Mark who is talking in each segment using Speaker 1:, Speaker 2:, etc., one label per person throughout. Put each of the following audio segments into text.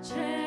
Speaker 1: 제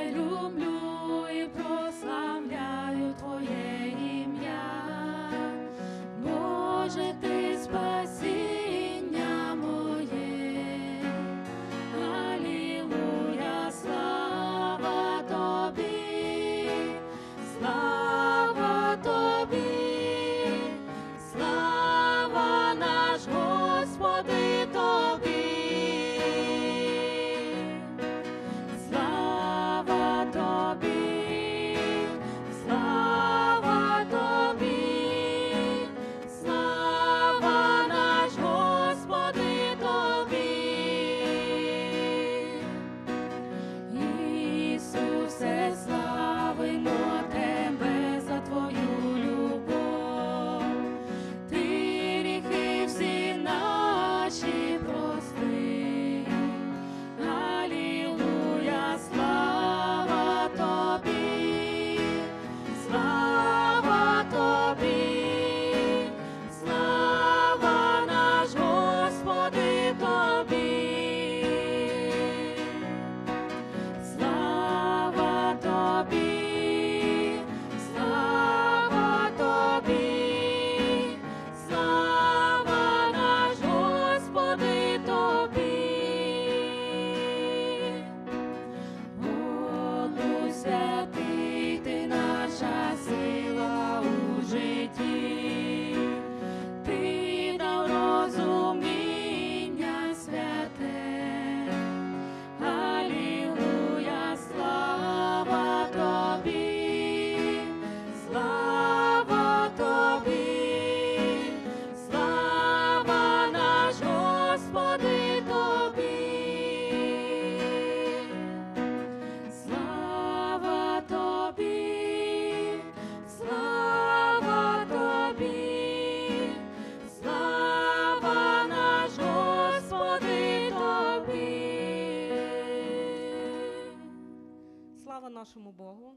Speaker 1: слава нашому Богу.